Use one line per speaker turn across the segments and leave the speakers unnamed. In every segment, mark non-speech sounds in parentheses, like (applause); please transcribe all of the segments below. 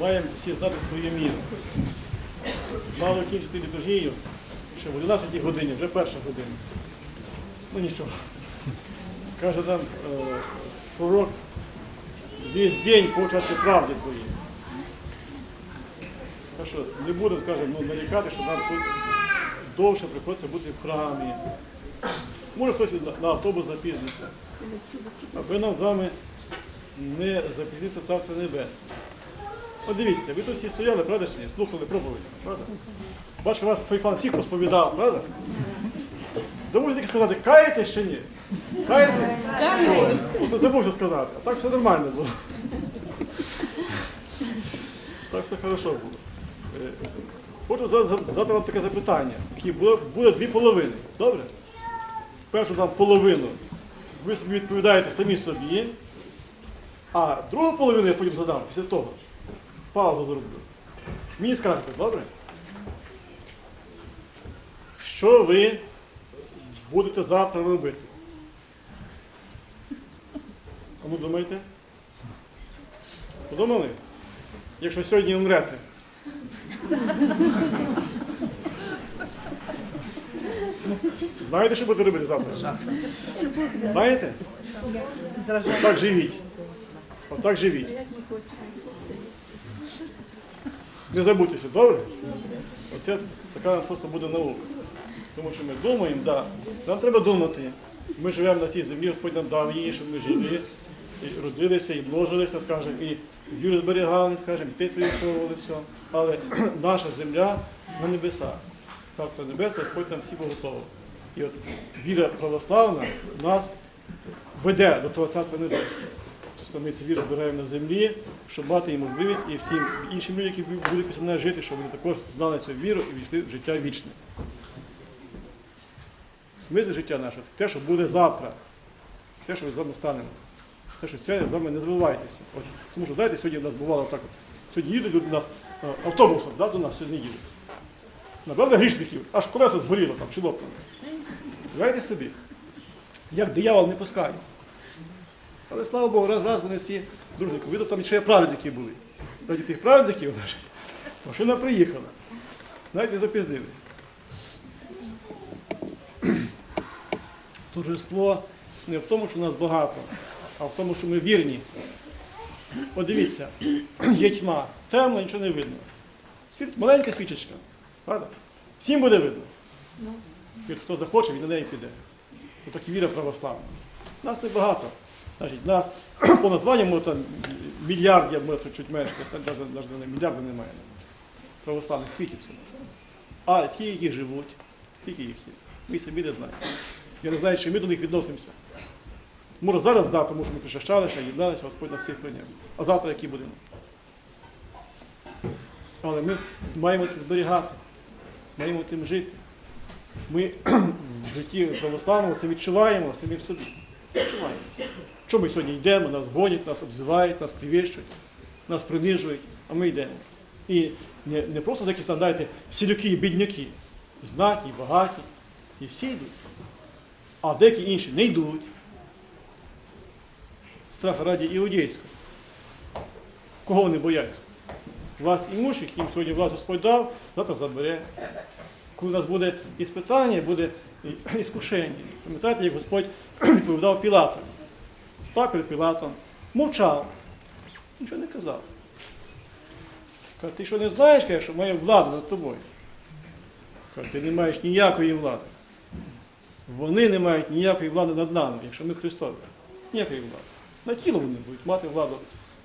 маємо всі знати свою міру. Мало кінчити літургію, ще в 11 годині, вже перша година. Ну нічого. Каже нам е, пророк, весь день почався правди твої. Так що не будемо, скажімо, ну, нарікати, що нам тут довше приходиться бути в храмі. Може хтось на, автобус запізниться. Аби нам з вами не запізнитися в Царство Небесне. От дивіться, ви тут всі стояли, правда чи ні? Слухали проповідь, правда? Бачите, вас Фейфан всіх посповідав, правда? Забув тільки сказати, каєтесь чи ні? Каєтесь? Я забувся сказати, а так все нормально було. Так все хорошо було. Е, Хочу за- задати вам таке запитання. Такі буде, буде дві половини. Добре? Першу дам половину. Ви собі відповідаєте самі собі. А другу половину я потім задам після того. Паузу зроблю. Мені скажете, добре? Що ви будете завтра робити? А ну думаєте? Подумали? Якщо сьогодні умрете. Знаєте, що будете робити завтра? Знаєте? Так живіть. Отак живіть. Не забудьтеся, добре? Оце така просто буде наука. Тому що ми думаємо, да, нам треба думати. Ми живемо на цій землі, Господь нам дав її, щоб ми жили, і родилися, і множилися, скажімо, і віру зберігали, скажімо, дітей своїх виховували, все. Але (clears throat) наша земля на небесах. Царство Небесне, Господь нам всі готово. І от віра православна нас веде до того царства небесного. Тобто ми цю віру збираємо на землі, щоб мати їй можливість і всім іншим людям, які будуть після мене жити, щоб вони також знали цю віру і війшли в життя вічне. Смисл життя наше те, що буде завтра, те, що ми з вами станемо. Те, що це з вами не забувайтеся. От, тому що знаєте, сьогодні в нас бувало так. От, сьогодні їдуть до нас е, автобусом, да, до нас сьогодні їдуть. Набрали грішників, аж колеса згоріло там, чи лопнуло. Уявляєте собі, як диявол не пускає. Але слава Богу, раз раз вони всі дружники. Видно, там ще праведники були. Раді тих праведників, значить, машина приїхала. Навіть не запізнились. Торжество не в тому, що нас багато, а в тому, що ми вірні. Подивіться, є тьма, темно, нічого не видно. Світ, маленька свічечка, правда? Всім буде видно. Хто захоче, він на неї піде. Отак і віра православна. Нас небагато. Значить, нас (clears throat) по названню ми там мільярдів, ми тут чуть менше, навіть, навіть не мільярда немає. Православних світів. А ті, які живуть, скільки їх є, ми собі не знаємо. Я не знаю, чи ми до них відносимося. Може зараз да, тому що ми причащалися, єдналися, Господь нас всіх прийняв. А завтра які будемо? Але ми маємо це зберігати, маємо тим жити. Ми (clears throat) в житті православному це відчуваємо самі в собі. Відчуваємо. Що ми сьогодні йдемо, нас гонять, нас обзивають, нас привіщують, нас принижують, а ми йдемо. І не, не просто такі там, знаєте, сілюки і бідняки, знаті, і багаті, і всі йдуть. А деякі інші не йдуть. Страх раді іудейського. Кого вони бояться? Вас імущих, їм сьогодні влас Господь дав, завтра забере. Коли у нас буде іспитання, буде іскушення. Пам'ятаєте, як Господь (clears throat) відповідав Пілату. Став перед Пілатом, мовчав, нічого не казав. Каже, ти що не знаєш, каже, що має владу над тобою? Каже, ти не маєш ніякої влади. Вони не мають ніякої влади над нами, якщо ми Христові. Ніякої влади. На тіло вони будуть мати владу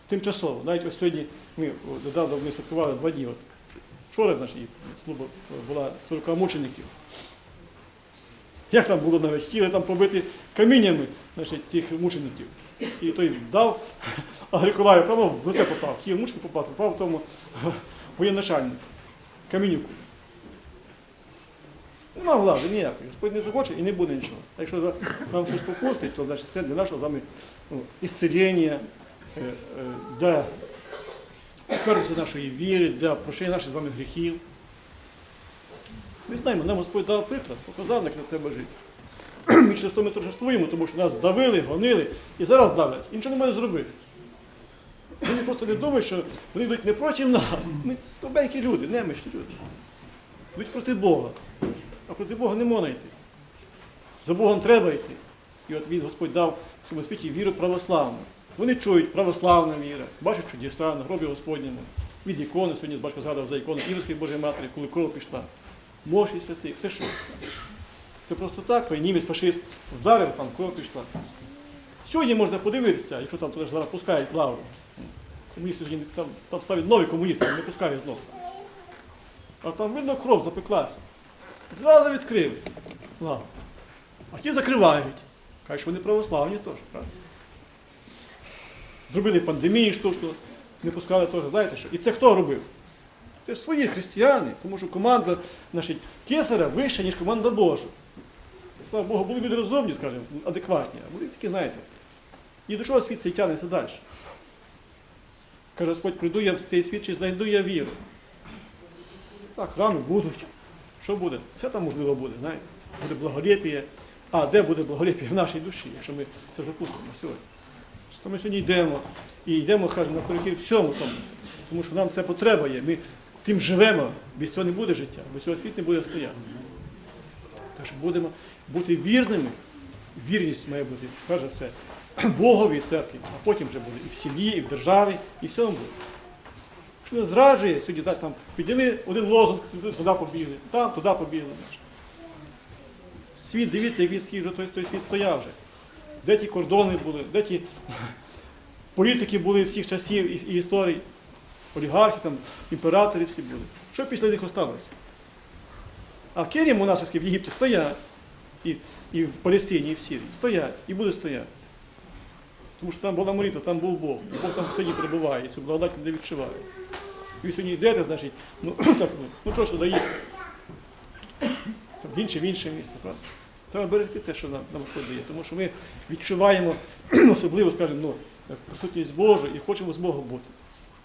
тимчасово. Навіть ось сьогодні ми недавно ми святкували два дні. От. Вчора наша служба була 40 мучеників. Як там було навіть, хотіли там побити каміннями значить, тих мучеників. І той дав Агриколаю прямо в лице попав, хотів мучку попасти, попав тому воєначальнику, камінюку. Нема влади ніякої. Господь не захоче і не буде нічого. А якщо нам щось попустить, то значить це для нашого з вами ну, ісцелення, е, е, для смерті нашої віри, для прощення наших з вами гріхів. Ми знаємо, нам Господь дав приклад, показав, як нам треба жити. Ми через ми торжествуємо, тому що нас давили, гонили і зараз давлять. І нічого не мають зробити. вони просто не думають, що вони йдуть не проти нас. Ми слабенькі люди, немощні люди. Йдуть проти Бога. А проти Бога не можна йти. За Богом треба йти. І от він Господь дав в цьому світі віру православну. Вони чують православна віра, бачать чудеса на гробі Господньому. Від ікони, сьогодні батько згадав за ікону Івської Божої Матері, коли кров пішла. Мощі святих. Це що? Це просто так, той німець фашист вдарив, там кров пішла. Сьогодні можна подивитися, якщо там туди зараз пускають лавру. Комуністи там, там ставлять нові комуністи, не пускають знову. А там видно кров запеклася. Зразу відкрили лавру. А ті закривають. Кажуть, що вони православні теж, правда? Зробили пандемію штучно, не пускали теж, знаєте що? І це хто робив? Це ж свої християни, тому що команда значить, кесаря вища, ніж команда Божа. Слава Богу, були люди розумні, скажімо, адекватні, а були такі, знаєте. І до чого світ цей тягнеться далі? Каже Господь, прийду я в цей світ, чи знайду я віру. Так, храми будуть. Що буде? Все там можливо буде, знаєте. Буде благолепіє. А де буде благолепіє в нашій душі, якщо ми це запустимо сьогодні? То ми сьогодні йдемо і йдемо, кажемо, наперекір всьому тому. Тому що нам це потреба є. Ми тим живемо, без цього не буде життя, без цього світ не буде стояти. Так що будемо бути вірними. Вірність має бути, каже це, (clears throat) Богові церкві, а потім вже буде і в сім'ї, і в державі, і всьому буде. Що не зраджує, сьогодні так, там підняли один лозунг, туди побігли, там, туди побігли. Світ, дивіться, як він схід вже той, той світ стояв вже. Де ті кордони були, де ті (laughs) політики були всіх часів і, і історій, олігархи, там, імператори всі були. Що після них осталося? А в Києві монашеські в Єгипті стоять, і, і в Палестині, і в Сирії стоять, і будуть стояти. Тому що там була молитва, там був Бог, і Бог там сьогодні перебуває, і цю благодать не відчуває. І ви сьогодні йдете, значить, ну, (clears throat) так, ну, ну що ж туди їхати? В інше, в інше місце? Треба берегти це, що нам, нам Господь дає, тому що ми відчуваємо (clears throat) особливо, скажімо, ну, присутність Божу і хочемо з Богом бути.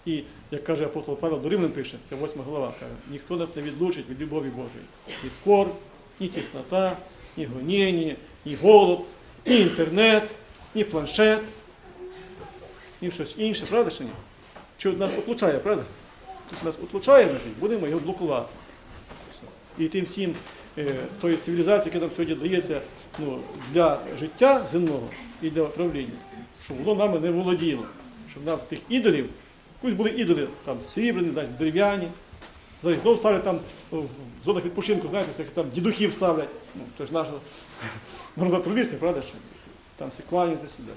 І, як каже апостол Павел, до Римлян пише, це восьма глава, каже, ніхто нас не відлучить від любові Божої. Ні скорб, ні тіснота, ні гоніння, ні голод, ні інтернет, ні планшет, ні щось інше, правда чи ні? Що нас отлучає, правда? Тобто нас отлучає життя, будемо його блокувати. І тим всім е, тої цивілізації, яка нам сьогодні дається ну, для життя земного і для правління, щоб воно нами не володіло, щоб нам тих ідолів, колись були ідоли там навіть дерев'яні. Зараз знову ставлять там в зонах відпочинку, знаєте, всяких там дідухів ставлять. Ну, то ж наша (laughs) народна традиція, правда? Що там всі кланяться сюди.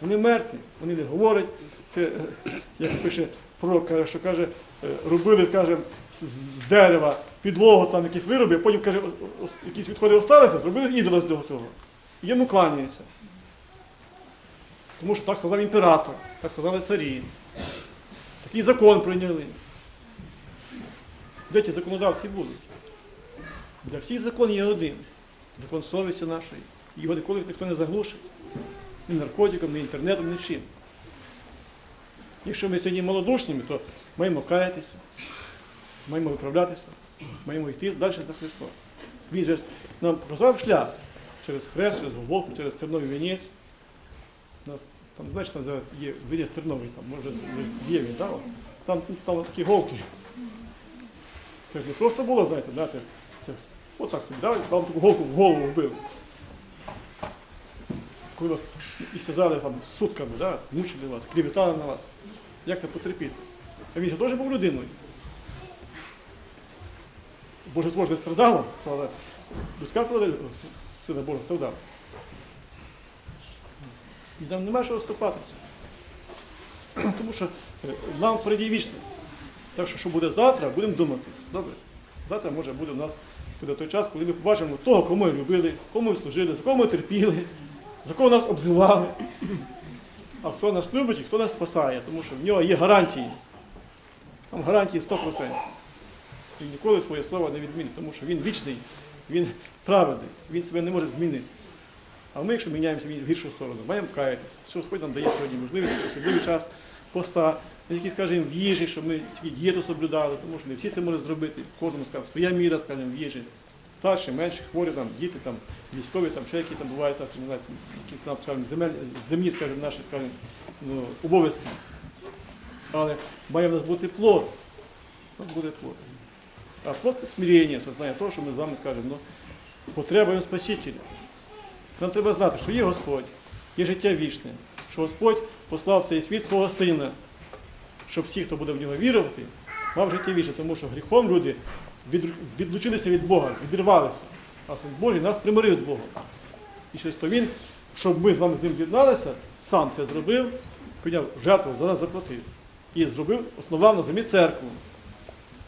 Вони мертві, вони не говорять. Це, е, як пише пророк, каже, що каже, е, робили, каже, з, дерева підлогу, там якісь вироби, потім каже, якісь відходи осталися, зробили ідола з цього всього. І йому кланяються. Тому що так сказав імператор, так сказали царі. Такий закон прийняли. Де ті законодавці будуть? Для всіх закон є один. Закон совісті нашої. Його ніколи ніхто не заглушить. Ні наркотиком, ні інтернетом, ні чим. Якщо ми сьогодні малодушними, то маємо каятися, маємо виправлятися, маємо йти далі за Христом. Він же нам показав шлях через хрест, через Голгофу, через терновий вінець. Нас там, там є винець терновий, там, може, є він, да? там, там такі голки. Це ж не просто було, знаєте, знаєте, це отак собі, да? вам таку голку в голову вбили. Коли вас і сказали там сутками, да? мучили вас, клеветали на вас. Як це потерпіти? А він же теж був людиною. Божество ж не страдало, людська природа сина Божа страдала. І нам нема що оступатися. (clears throat) Тому що е, нам впереді вічність. Так що, що буде завтра, будемо думати. Добре? Завтра може буде у нас буде той час, коли ми побачимо того, кому ми любили, кому ми служили, за кого ми терпіли, за кого нас обзивали. А хто нас любить і хто нас спасає, тому що в нього є гарантії. Там гарантії 100%. Він ніколи своє слово не відмінить, тому що він вічний, він праведний, він себе не може змінити. А ми, якщо міняємося в гіршу сторону, маємо каятися. Що Господь нам дає сьогодні можливість, особливий час поста, який, скажімо, в їжі, щоб ми тільки дієту соблюдали, тому що не всі це можуть зробити. Кожному скажемо, своя міра, скажімо, в їжі. Старші, менші, хворі, там, діти, там, військові, там, ще які там бувають, нас, не знаю, якісь там, скажімо, земель, землі, скажімо, наші, скажімо, ну, обов'язки. Але має в нас бути плод. У нас буде плод. А плод це смирення, сознання того, що ми з вами скажемо, ну, потребуємо Спасителя. Нам треба знати, що є Господь, є життя вічне, що Господь послав цей світ свого сина, щоб всі, хто буде в нього вірувати, мав життя вічне, тому що гріхом люди відлучилися від Бога, відірвалися. А син Божий нас примирив з Богом. І через то він, щоб ми з вами з ним з'єдналися, сам це зробив, прийняв жертву, за нас заплатив. І зробив, основав на землі церкву.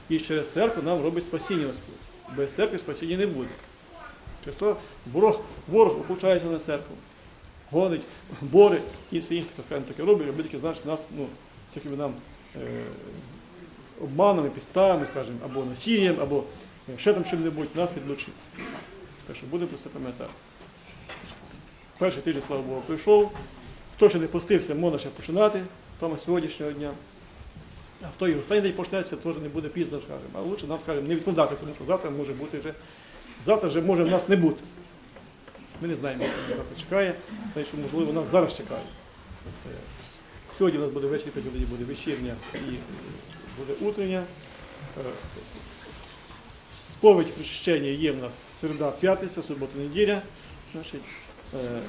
І через церкву нам робить спасіння Господь. Без церкви спасіння не буде. Через то ворог, ворог ополчається на церкву, гонить, борець і все інше, так скажемо, таке робить, аби таке, значить, нас, ну, всякими нам е, обманами, підставами, скажімо, або насінням, або е, ще там чим-небудь, нас відлучить. Так будемо про це пам'ятати. Перший тиждень, слава Богу, прийшов. Хто ще не постився, можна ще починати прямо сьогоднішнього дня. А хто і останній день почнеться, теж не буде пізно, скажімо. А лучше нам, скажімо, не відкладати, тому що завтра може бути вже, завтра вже може в нас не бути. Ми не знаємо, що завтра чекає, та що, можливо, нас зараз чекає. Е, Сьогодні у нас буде ввечері 5 годині буде вечірня і буде утрення. Е, Сповідь причащення є в нас середа, п'ятниця, субота, неділя. Е,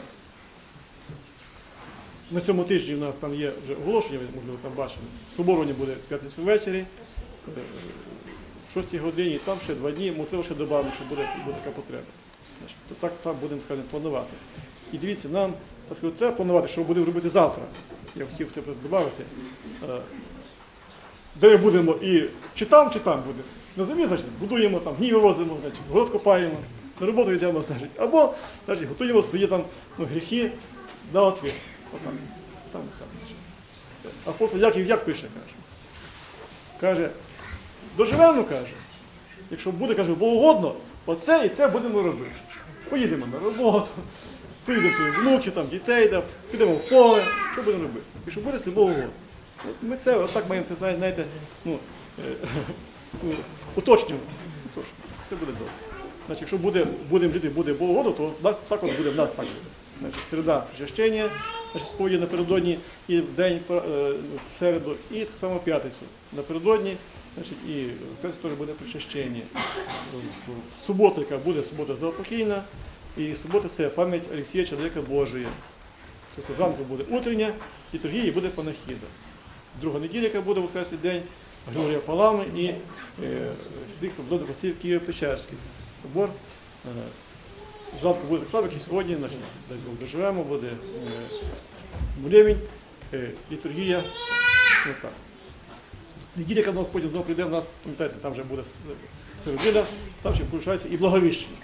на цьому тижні у нас там є вже оголошення, можливо, там бачили. Соборування буде в п'ятницю ввечері, 6 годині, там ще два дні, можливо, ще додамо, що буде, буде така потреба. То так там будемо скажімо, планувати. І дивіться, нам так сказати, треба планувати, що ми будемо робити завтра. Я хотів це просто додати. Е, Де ми будемо і чи там, чи там будемо. На землі, значить, будуємо там, гній вивозимо, значить, город копаємо, на роботу йдемо, значить, або значить, готуємо свої там ну, гріхи на отвір. Отак. Там, там, значить. Апостол Яків як пише, каже. Каже, доживемо, каже. Якщо буде, каже, богоугодно, оце і це будемо робити. Поїдемо на роботу, поїдемо внуки, там, дітей, да, підемо в поле, що будемо робити? І що буде це богоугодно. От Ми це отак маємо це знаєте, ну, е, (laughs) ну. Уточнювати. Все буде добре. Значить, якщо буде, будемо жити, буде богоугодно, то так, так от буде в нас так. буде. Значить, середа причащення, значить, сповіді напередодні і в день е, в середу, і так само в п'ятницю. Напередодні, значить, і п'ятницю теж буде причащення. В суботу, яка буде субота заупокійна, і субота це пам'ять Олексія Чоловіка Божия. Тобто зранку буде утрення, і торгії буде панахіда. Друга неділя, яка буде Воскресний день, Григорія Палами і е, святих Побудовних Києво-Печерський собор. Е, Зранку буде так і сьогодні, значить, Бог доживемо, буде е, молебень, літургія. Ну, так. Неділя, яка потім знову прийде, в нас, пам'ятаєте, там вже буде середина, там ще получається і благовіщення.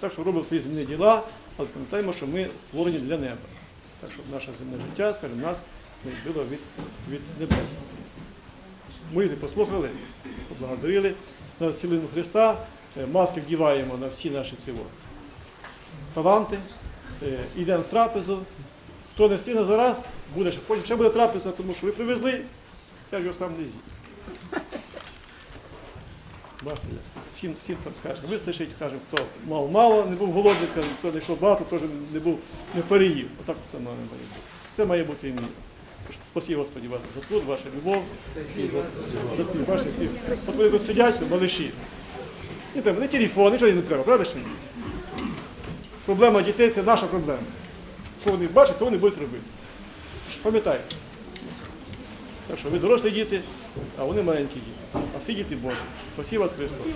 Так що робимо свої земні діла, але пам'ятаємо, що ми створені для неба. Так що наше земне життя, скажімо, нас не відбило від, від небесного. Ми послухали, поблагодарили на цілину Христа, е, маски вдіваємо на всі наші ціло. таланти, е, йдемо в трапезу. Хто не встигне зараз, буде ще. Потім ще буде трапеза, тому що ви привезли, я його сам не з'їв. Бачите, всім, всім там скажемо, вистачить, скажемо, хто мав мало, не був голодний, скажемо, хто не йшов багато, теж не був, не переїв. Отак все має бути. Все має бути і мені. Спасибо, Господи, вас за труд, вашу любов і за, за ці ваші ці. От вони тут сидять, малиші. Не треба, не телефон, нічого їм не треба, правда чи ні? Проблема дітей це наша проблема. Що вони бачать, то вони будуть робити. Пам'ятайте. Так що ви дорослі діти, а вони маленькі діти. А всі діти Божі. Спасибо вас, Христос.